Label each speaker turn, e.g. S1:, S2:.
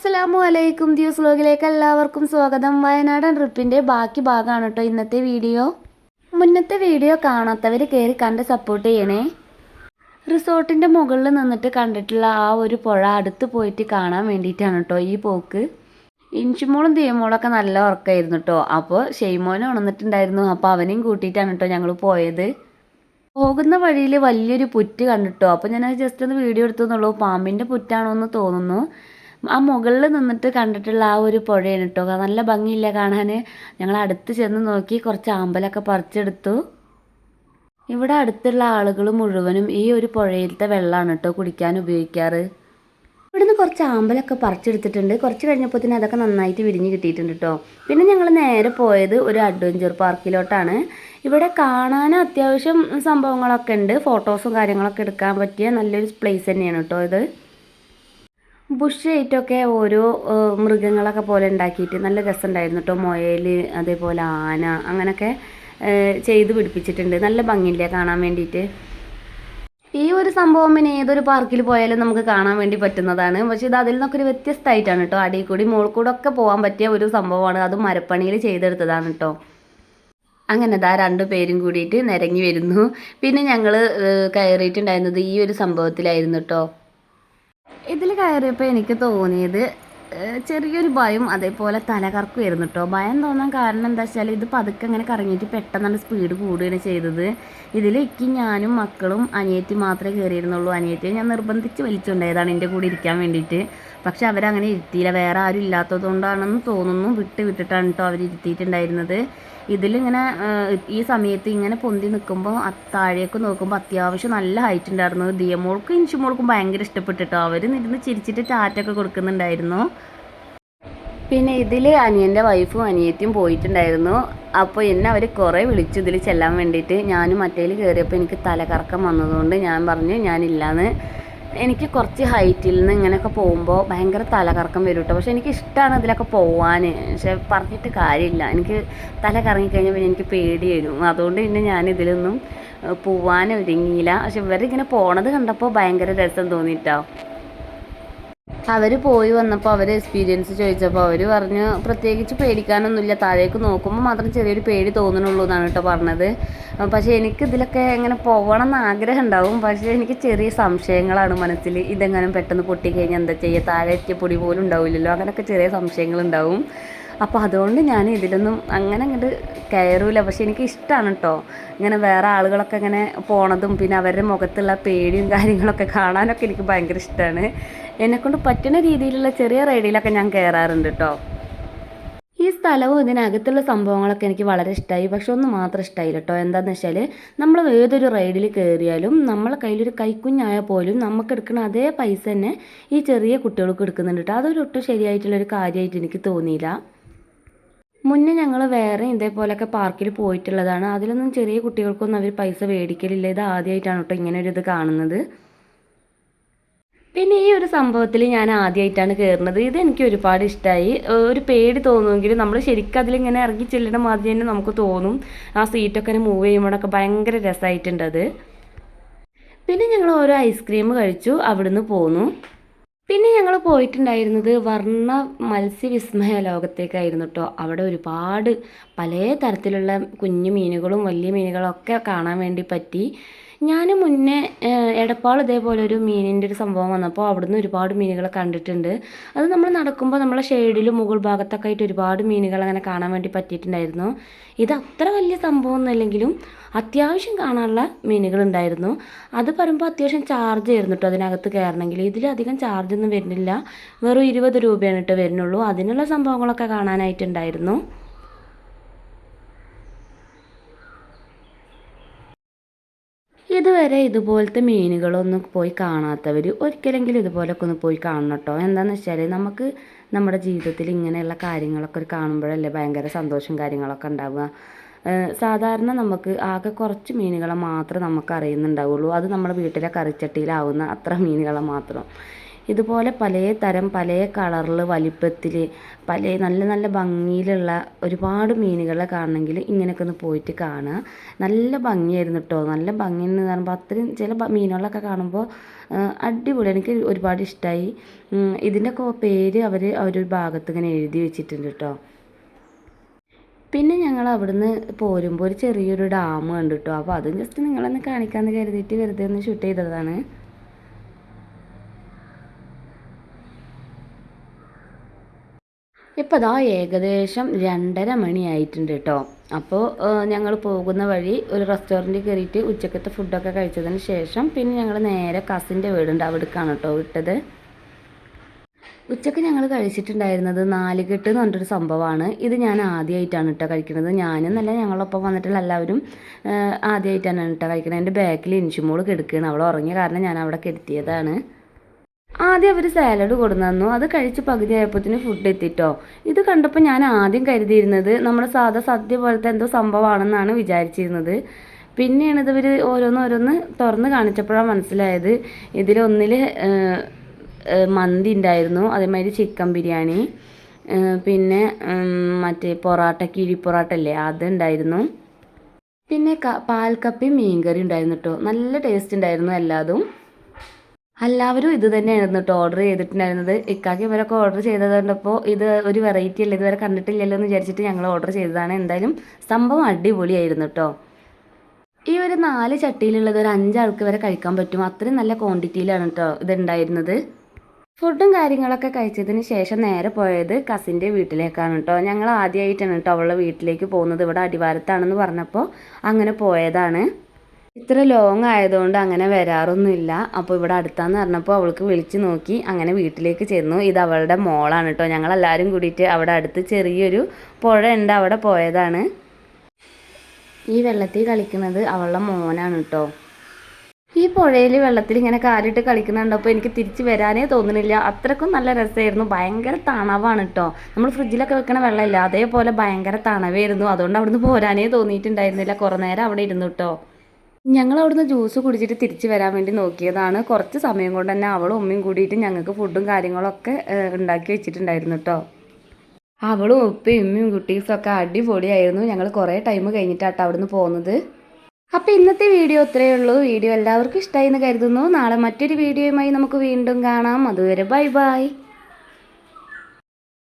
S1: അസ്സലാമു അലൈക്കും ദിവസ് വ്ലോഗിലേക്ക് എല്ലാവർക്കും സ്വാഗതം. വയനാടൻ ട്രിപ്പിന്റെ ബാക്കി ഭാഗമാണ് കേട്ടോ ഇന്നത്തെ വീഡിയോ. മുന്നത്തെ വീഡിയോ കാണാത്തവർ കയറി കണ്ട് സപ്പോർട്ട് ചെയ്യണേ. റിസോർട്ടിന്റെ മുകളിൽ നിന്നിട്ട് കണ്ടിട്ടുള്ള ആ ഒരു പുഴ അടുത്ത് പോയിട്ട് കാണാൻ വേണ്ടിയിട്ടാണ് കേട്ടോ ഈ പോക്ക്. ഇൻഷുമോളും തീയമോളൊക്കെ നല്ല ഉറക്കമായിരുന്നു കേട്ടോ അപ്പോൾ ഷെയ്മോനെ ഉണർന്നിട്ടുണ്ടായിരുന്നു. അപ്പോൾ അവനെയും കൂട്ടിയിട്ടാണ് കേട്ടോ ഞങ്ങൾ പോയത്. പോകുന്ന വഴിയിൽ വലിയൊരു പുറ്റ് കണ്ടിട്ടോ. അപ്പോൾ ഞാൻ ജസ്റ്റ് ഒന്ന് വീഡിയോ എടുത്തു എന്നുള്ളൂ. പാമ്പിന്റെ പുറ്റാണോ എന്ന് തോന്നുന്നു. ആ മുകളിൽ നിന്നിട്ട് കണ്ടിട്ടുള്ള ആ ഒരു പുഴയാണ് കേട്ടോ. നല്ല ഭംഗിയില്ല കാണാൻ ഞങ്ങൾ അടുത്ത് ചെന്ന് നോക്കി കുറച്ച് ആമ്പലൊക്കെ പറിച്ചെടുത്തു. ഇവിടെ അടുത്തുള്ള ആളുകൾ മുഴുവനും ഈ ഒരു പുഴയിലത്തെ വെള്ളമാണ് കേട്ടോ കുടിക്കാൻ ഉപയോഗിക്കാറ്. ഇവിടുന്ന് കുറച്ച് ആമ്പലൊക്കെ പറിച്ചെടുത്തിട്ടുണ്ട്. കുറച്ച് കഴിഞ്ഞപ്പോൾ തന്നെ അതൊക്കെ നന്നായിട്ട് വിരിഞ്ഞ് കിട്ടിയിട്ടുണ്ട് കേട്ടോ. പിന്നെ ഞങ്ങൾ നേരെ പോയത് ഒരു അഡ്വഞ്ചർ പാർക്കിലോട്ടാണ്. ഇവിടെ കാണാൻ അത്യാവശ്യം സംഭവങ്ങളൊക്കെ ഉണ്ട്. ഫോട്ടോസും കാര്യങ്ങളൊക്കെ എടുക്കാൻ പറ്റിയ നല്ലൊരു പ്ലേസ് തന്നെയാണ് കേട്ടോ ഇത്. ബുഷ് ഏറ്റൊക്കെ ഓരോ മൃഗങ്ങളൊക്കെ പോലെ ഉണ്ടാക്കിയിട്ട് നല്ല രസമുണ്ടായിരുന്നു കേട്ടോ മുയൽ അതേപോലെ ആന അങ്ങനെയൊക്കെ ചെയ്ത് പിടിപ്പിച്ചിട്ടുണ്ട്. നല്ല ഭംഗിയില്ലേ കാണാൻ വേണ്ടിയിട്ട്? ഈ ഒരു സംഭവം പിന്നെ ഏതൊരു പാർക്കിൽ പോയാലും നമുക്ക് കാണാൻ വേണ്ടി പറ്റുന്നതാണ്. പക്ഷെ ഇത് അതിൽ നിന്നൊക്കെ ഒരു വ്യത്യസ്തമായിട്ടാണ് കേട്ടോ അടിയിൽ കൂടി മുകളിൽ കൂടെ ഒക്കെ പോകാൻ പറ്റിയ ഒരു സംഭവമാണ്. അത് മരപ്പണിയിൽ ചെയ്തെടുത്തതാണ് കേട്ടോ അങ്ങനെ ദാ രണ്ടു പേരും കൂടിയിട്ട് നിരങ്ങി വരുന്നു. പിന്നെ ഞങ്ങൾ കയറിയിട്ടുണ്ടായിരുന്നത് ഈ ഒരു സംഭവത്തിലായിരുന്നു കേട്ടോ ഇതിൽ കയറിയപ്പോൾ എനിക്ക് തോന്നിയത് ചെറിയൊരു ഭയം അതേപോലെ തലകറക്കുമായിരുന്നു കേട്ടോ ഭയം തോന്നാൻ കാരണം എന്താ വെച്ചാൽ ഇത് പതുക്കെ അങ്ങനെ കറങ്ങിയിട്ട് പെട്ടെന്നാണ് സ്പീഡ് കൂടുകയാണ് ചെയ്തത്. ഇതിൽ ഇക്കി ഞാനും മക്കളും അനിയത്തി മാത്രമേ കയറിയിരുന്നുള്ളൂ. അനിയത്തിയെ ഞാൻ നിർബന്ധിച്ച് വലിച്ചുണ്ടായതാണ് എന്റെ കൂടെ ഇരിക്കാൻ വേണ്ടിയിട്ട്. പക്ഷെ അവരങ്ങനെ ഇരുത്തിയില്ല. വേറെ ആരും ഇല്ലാത്തത് കൊണ്ടാണെന്ന് തോന്നുന്നു. വിട്ട് വിട്ടിട്ടാണ് കേട്ടോ അവർ ഇരുത്തിയിട്ടുണ്ടായിരുന്നത്. ഇതിലിങ്ങനെ ഈ സമയത്ത് ഇങ്ങനെ പൊന്തി നിൽക്കുമ്പോൾ താഴേക്ക് നോക്കുമ്പോൾ അത്യാവശ്യം നല്ല ഹൈറ്റ് ഉണ്ടായിരുന്നു ദിയമോൾക്കും ഇൻഷുമോൾക്കും ഭയങ്കര ഇഷ്ടപ്പെട്ടിട്ടോ. അവർ ഇരുന്ന് ചിരിച്ചിട്ട് ടാറ്റൊക്കെ കൊടുക്കുന്നുണ്ടായിരുന്നു. പിന്നെ ഇതിൽ അനിയന്റെ വൈഫും അനിയത്തിയും പോയിട്ടുണ്ടായിരുന്നു. അപ്പോൾ എന്നെ അവർ കുറേ വിളിച്ചു ഇതിൽ ചെല്ലാൻ വേണ്ടിയിട്ട്. ഞാനും മറ്റേൽ കയറിയപ്പോൾ എനിക്ക് തലകറക്കം വന്നതുകൊണ്ട് ഞാൻ പറഞ്ഞു ഞാനില്ലാന്ന്. എനിക്ക് കുറച്ച് ഹൈറ്റിൽ നിന്ന് ഇങ്ങനെയൊക്കെ പോകുമ്പോൾ ഭയങ്കര തലകറക്കം വരും കേട്ടോ പക്ഷെ എനിക്ക് ഇഷ്ടമാണ് ഇതിലൊക്കെ പോവാൻ പക്ഷെ പറഞ്ഞിട്ട് കാര്യമില്ല. എനിക്ക് തല കറങ്ങിക്കഴിഞ്ഞാൽ പിന്നെ എനിക്ക് പേടി വരും. അതുകൊണ്ട് പിന്നെ ഞാൻ ഇതിലൊന്നും പോവാൻ ഒരുങ്ങിയില്ല പക്ഷെ ഇവരിങ്ങനെ പോണത് കണ്ടപ്പോൾ ഭയങ്കര രസം തോന്നിയിട്ടോ അവർ പോയി വന്നപ്പോൾ അവർ എക്സ്പീരിയൻസ് ചോദിച്ചപ്പോൾ അവർ പറഞ്ഞു പ്രത്യേകിച്ച് പേടിക്കാനൊന്നുമില്ല താഴേക്ക് നോക്കുമ്പോൾ മാത്രം ചെറിയൊരു പേടി തോന്നുന്നുള്ളൂ എന്നാണ് കേട്ടോ പറഞ്ഞത്. പക്ഷേ എനിക്ക് ഇതിലൊക്കെ എങ്ങനെ പോകണം എന്ന് ആഗ്രഹം ഉണ്ടാവും. പക്ഷേ എനിക്ക് ചെറിയ സംശയങ്ങളാണ് മനസ്സിൽ. ഇതെങ്ങനെ പെട്ടെന്ന് പൊട്ടിക്കഴിഞ്ഞാൽ എന്താ ചെയ്യുക താഴെ എത്തിയ പൊടി പോലും ഉണ്ടാവില്ലല്ലോ. അങ്ങനെയൊക്കെ ചെറിയ സംശയങ്ങളുണ്ടാവും അപ്പോൾ അതുകൊണ്ട് ഞാൻ ഇതിലൊന്നും അങ്ങനെ അങ്ങോട്ട് കയറൂല പക്ഷെ എനിക്ക് ഇഷ്ടമാണ് കേട്ടോ ഇങ്ങനെ വേറെ ആളുകളൊക്കെ ഇങ്ങനെ പോണതും പിന്നെ അവരുടെ മുഖത്തുള്ള പേടിയും കാര്യങ്ങളൊക്കെ കാണാനൊക്കെ എനിക്ക് ഭയങ്കര ഇഷ്ടമാണ് എന്നെക്കൊണ്ട് പറ്റുന്ന രീതിയിലുള്ള ചെറിയ റൈഡിലൊക്കെ ഞാൻ കയറാറുണ്ട് കേട്ടോ ഈ സ്ഥലവും ഇതിനകത്തുള്ള സംഭവങ്ങളൊക്കെ എനിക്ക് വളരെ ഇഷ്ടമായി പക്ഷെ ഒന്നും മാത്രം ഇഷ്ടമായില്ല കേട്ടോ എന്താണെന്ന് വെച്ചാൽ നമ്മൾ ഏതൊരു റൈഡിൽ കയറിയാലും നമ്മളെ കയ്യിലൊരു കൈക്കുഞ്ഞായാൽ പോലും നമുക്ക് എടുക്കുന്ന അതേ പൈസ തന്നെ ഈ ചെറിയ കുട്ടികൾക്ക് എടുക്കുന്നുണ്ട് കേട്ടോ അതൊരു ഒട്ടും ശരിയായിട്ടുള്ളൊരു കാര്യമായിട്ട് എനിക്ക് തോന്നിയില്ല. മുന്നേ ഞങ്ങൾ വേറെ ഇതേപോലെയൊക്കെ പാർക്കിൽ പോയിട്ടുള്ളതാണ്. അതിലൊന്നും ചെറിയ കുട്ടികൾക്കൊന്നും അവർ പൈസ മേടിക്കലില്ല. ഇത് ആദ്യമായിട്ടാണ് കേട്ടോ ഇങ്ങനെ ഒരു ഇത് കാണുന്നത്. പിന്നെ ഈ ഒരു സംഭവത്തിൽ ഞാൻ ആദ്യമായിട്ടാണ് കയറുന്നത് ഇത് എനിക്ക് ഒരുപാട് ഇഷ്ടമായി ഒരു പേടി തോന്നുമെങ്കിലും നമ്മൾ ശരിക്കും അതിലിങ്ങനെ ഇറങ്ങി ചെല്ലണ മാതിരി തന്നെ നമുക്ക് തോന്നും. ആ സീറ്റൊക്കെ മൂവ് ചെയ്യുമ്പോഴൊക്കെ ഭയങ്കര രസമായിട്ടുണ്ട് അത്. പിന്നെ ഞങ്ങൾ ഓരോ ഐസ്ക്രീം കഴിച്ചു. അവിടുന്ന് പോന്നു. പിന്നെ ഞങ്ങൾ പോയിട്ടുണ്ടായിരുന്നത് വർണ മത്സ്യവിസ്മയ ലോകത്തേക്കായിരുന്നു കേട്ടോ അവിടെ ഒരുപാട് പല തരത്തിലുള്ള കുഞ്ഞു മീനുകളും വലിയ മീനുകളും ഒക്കെ കാണാൻ വേണ്ടി പറ്റി. ഞാൻ മുന്നേ എടപ്പാൾ ഇതേപോലെ ഒരു മീനിന്റെ ഒരു സംഭവം വന്നപ്പോൾ അവിടുന്ന് ഒരുപാട് മീനുകളെ കണ്ടിട്ടുണ്ട്. അത് നമ്മൾ നടക്കുമ്പോൾ നമ്മളെ ഷെയ്ഡിലും മുകൾ ഭാഗത്തൊക്കെ ആയിട്ട് ഒരുപാട് മീനുകൾ അങ്ങനെ കാണാൻ വേണ്ടി പറ്റിയിട്ടുണ്ടായിരുന്നു. ഇത് അത്ര വലിയ സംഭവമൊന്നുമല്ലെങ്കിലും അത്യാവശ്യം കാണാനുള്ള മീനുകളുണ്ടായിരുന്നു അത് പറയുമ്പോൾ അത്യാവശ്യം ചാർജ് ആയിരുന്നു കേട്ടോ അതിനകത്ത് കയറണമെങ്കിൽ ഇതിലധികം ചാർജ് ഒന്നും വരുന്നില്ല. വെറും ഇരുപത് രൂപയാണ് കേട്ടോ വരുന്നുള്ളൂ. അതിനുള്ള സംഭവങ്ങളൊക്കെ കാണാനായിട്ടുണ്ടായിരുന്നു. ഇതുവരെ ഇതുപോലത്തെ മീനുകളൊന്നും പോയി കാണാത്തവർ ഒരിക്കലെങ്കിലും ഇതുപോലൊക്കെ ഒന്ന് പോയി കാണണം കേട്ടോ എന്താണെന്ന് വെച്ചാൽ നമുക്ക് നമ്മുടെ ജീവിതത്തിൽ ഇങ്ങനെയുള്ള കാര്യങ്ങളൊക്കെ ഒരു കാണുമ്പോഴല്ലേ ഭയങ്കര സന്തോഷം കാര്യങ്ങളൊക്കെ ഉണ്ടാവുക. സാധാരണ നമുക്ക് ആകെ കുറച്ച് മീനുകളെ മാത്രമേ നമുക്ക് അറിയുന്നുണ്ടാവുള്ളൂ. അത് നമ്മുടെ വീട്ടിലെ കറിച്ചട്ടിയിലാവുന്ന അത്ര മീനുകളെ മാത്രം. ഇതുപോലെ പല തരം പല കളറിൽ വലിപ്പത്തിൽ പല നല്ല നല്ല ഭംഗിയിലുള്ള ഒരുപാട് മീനുകളെ കാണണമെങ്കിൽ ഇങ്ങനെയൊക്കെ ഒന്ന് പോയിട്ട് കാണുക. നല്ല ഭംഗിയായിരുന്നു കേട്ടോ നല്ല ഭംഗി എന്ന് പറയുമ്പോൾ അത്രയും ചില മീനുകളൊക്കെ കാണുമ്പോൾ അടിപൊളി. എനിക്ക് ഒരുപാട് ഇഷ്ടമായി ഇതിന്റെയൊക്കെ പേര് അവർ അവരൊരു ഭാഗത്ത് ഇങ്ങനെ എഴുതി വെച്ചിട്ടുണ്ട് കേട്ടോ പിന്നെ ഞങ്ങൾ അവിടുന്ന് പോരുമ്പോൾ ഒരു ചെറിയൊരു ഡാം കണ്ടു കേട്ടോ അപ്പോൾ അതും ജസ്റ്റ് നിങ്ങളൊന്ന് കാണിക്കാമെന്ന് കരുതിയിട്ട് വെറുതെ ഒന്ന് ഷൂട്ട് ചെയ്തതാണ്. ഇപ്പോൾ അതാ ഏകദേശം രണ്ടര മണിയായിട്ടുണ്ട് കേട്ടോ അപ്പോൾ ഞങ്ങൾ പോകുന്ന വഴി ഒരു റെസ്റ്റോറന്റിൽ കയറിയിട്ട് ഉച്ചക്കത്തെ ഫുഡൊക്കെ കഴിച്ചതിന് ശേഷം പിന്നെ ഞങ്ങൾ നേരെ കസിന്റെ വീടുണ്ട്. അവിടേക്കാണ് കേട്ടോ വിട്ടത്. ഉച്ചയ്ക്ക് ഞങ്ങൾ കഴിച്ചിട്ടുണ്ടായിരുന്നത് നാലുകെട്ട് എന്ന് പറഞ്ഞിട്ടൊരു സംഭവമാണ് ഇത് ഞാൻ ആദ്യമായിട്ടാണ് കേട്ടോ കഴിക്കുന്നത് ഞാനും നല്ല ഞങ്ങളൊപ്പം വന്നിട്ടുള്ള എല്ലാവരും ആദ്യമായിട്ടാണ് കേട്ടോ കഴിക്കുന്നത് എന്റെ ബാക്കിൽ ഇൻഷുമോൾ കിടക്കുകയാണ് അവൾ ഉറങ്ങിയ കാരണം ഞാൻ അവിടെ കെടുത്തിയതാണ്. ആദ്യം അവർ സാലഡ് കൊടുന്നു തന്നു. അത് കഴിച്ച് പകുതി ആയപ്പോഴത്തേന് ഫുഡ് എത്തിട്ടോ. ഇത് കണ്ടപ്പോൾ ഞാൻ ആദ്യം കരുതിയിരുന്നത് നമ്മുടെ സാധാ സദ്യ പോലത്തെ എന്തോ സംഭവമാണെന്നാണ് വിചാരിച്ചിരുന്നത്. പിന്നെയാണ് ഇതവർ ഓരോന്നോരോന്ന് ഓരോന്ന് തുറന്ന് കാണിച്ചപ്പോഴാണ് മനസ്സിലായത്. ഇതിലൊന്നിൽ മന്തി ഉണ്ടായിരുന്നു. അതേമാതിരി ചിക്കൻ ബിരിയാണി പിന്നെ മറ്റേ പൊറാട്ട കിഴി പൊറാട്ട അല്ലേ അതുണ്ടായിരുന്നു പിന്നെ പാൽക്കപ്പി മീൻകറി ഉണ്ടായിരുന്നു കേട്ടോ നല്ല ടേസ്റ്റ് ഉണ്ടായിരുന്നു എല്ലാതും. എല്ലാവരും ഇത് തന്നെയായിരുന്നു കേട്ടോ ഓർഡർ ചെയ്തിട്ടുണ്ടായിരുന്നത്. ഇക്കാക്കി ഇവരൊക്കെ ഓർഡർ ചെയ്തത് കണ്ടപ്പോൾ ഇത് ഒരു വെറൈറ്റി അല്ലേ ഇതുവരെ കണ്ടിട്ടില്ലല്ലോ എന്ന് വിചാരിച്ചിട്ട് ഞങ്ങൾ ഓർഡർ ചെയ്തതാണ്. എന്തായാലും സംഭവം അടിപൊളിയായിരുന്നു കേട്ടോ ഈ ഒരു നാല് ചട്ടിയിലുള്ളത് ഒരു അഞ്ചാൾക്ക് വരെ കഴിക്കാൻ പറ്റും. അത്രയും നല്ല ക്വാണ്ടിറ്റിയിലാണ് കേട്ടോ ഇതുണ്ടായിരുന്നത്. ഫുഡും കാര്യങ്ങളൊക്കെ കഴിച്ചതിന് ശേഷം നേരെ പോയത് കസിന്റെ വീട്ടിലേക്കാണ് കേട്ടോ ഞങ്ങൾ ആദ്യമായിട്ടാണ് കേട്ടോ അവളുടെ വീട്ടിലേക്ക് പോകുന്നത്. ഇവിടെ അടിവാരത്താണെന്ന് പറഞ്ഞപ്പോൾ അങ്ങനെ പോയതാണ്. ഇത്ര ലോങ് ആയതുകൊണ്ട് അങ്ങനെ വരാറൊന്നുമില്ല. അപ്പോൾ ഇവിടെ അടുത്താന്ന് പറഞ്ഞപ്പോൾ അവൾക്ക് വിളിച്ചു നോക്കി അങ്ങനെ വീട്ടിലേക്ക് ചെന്നു. ഇത് അവളുടെ മോളാണ് കേട്ടോ ഞങ്ങളെല്ലാവരും കൂടിയിട്ട് അവിടെ അടുത്ത് ചെറിയൊരു പുഴ ഉണ്ട്. അവിടെ പോയതാണ്. ഈ വെള്ളത്തിൽ കളിക്കുന്നത് അവളുടെ മോനാണ് കേട്ടോ ഈ പുഴയിൽ വെള്ളത്തിൽ ഇങ്ങനെ കാലിട്ട് കളിക്കുന്നുണ്ടപ്പോൾ എനിക്ക് തിരിച്ചു വരാനേ തോന്നുന്നില്ല. അത്രക്കും നല്ല രസമായിരുന്നു. ഭയങ്കര തണവാണ് കേട്ടോ നമ്മൾ ഫ്രിഡ്ജിലൊക്കെ വെക്കണ വെള്ളമില്ല? അതേപോലെ ഭയങ്കര തണവായിരുന്നു. അതുകൊണ്ട് അവിടുന്ന് പോരാനേ തോന്നിയിട്ടുണ്ടായിരുന്നില്ല. കുറേ നേരം അവിടെ ഇരുന്നു കേട്ടോ ഞങ്ങൾ അവിടുന്ന് ജ്യൂസ് കുടിച്ചിട്ട് തിരിച്ചു വരാൻ വേണ്ടി നോക്കിയതാണ്. കുറച്ച് സമയം കൊണ്ട് തന്നെ അവളും ഉമ്മയും കൂടിയിട്ട് ഞങ്ങൾക്ക് ഫുഡും കാര്യങ്ങളൊക്കെ ഉണ്ടാക്കി വെച്ചിട്ടുണ്ടായിരുന്നു കേട്ടോ അവളും ഉപ്പയും ഉമ്മയും കുട്ടീസൊക്കെ അടിപൊളിയായിരുന്നു. ഞങ്ങൾ കുറേ ടൈം കഴിഞ്ഞിട്ടാട്ടോ അവിടുന്ന് പോകുന്നത് അപ്പോൾ ഇന്നത്തെ വീഡിയോ ഇത്രയേ ഉള്ളൂ. വീഡിയോ എല്ലാവർക്കും ഇഷ്ടമായി എന്ന് കരുതുന്നു. നാളെ മറ്റൊരു വീഡിയോയുമായി നമുക്ക് വീണ്ടും കാണാം. അതുവരെ ബൈ ബൈ.